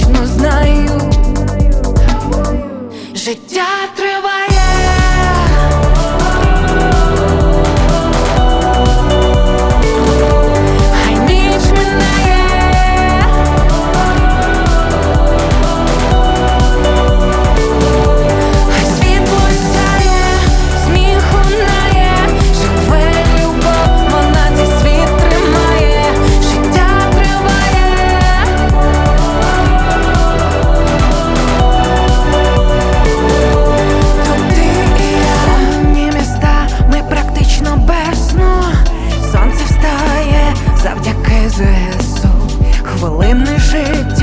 точно знаю. Життя часу хвилини життя.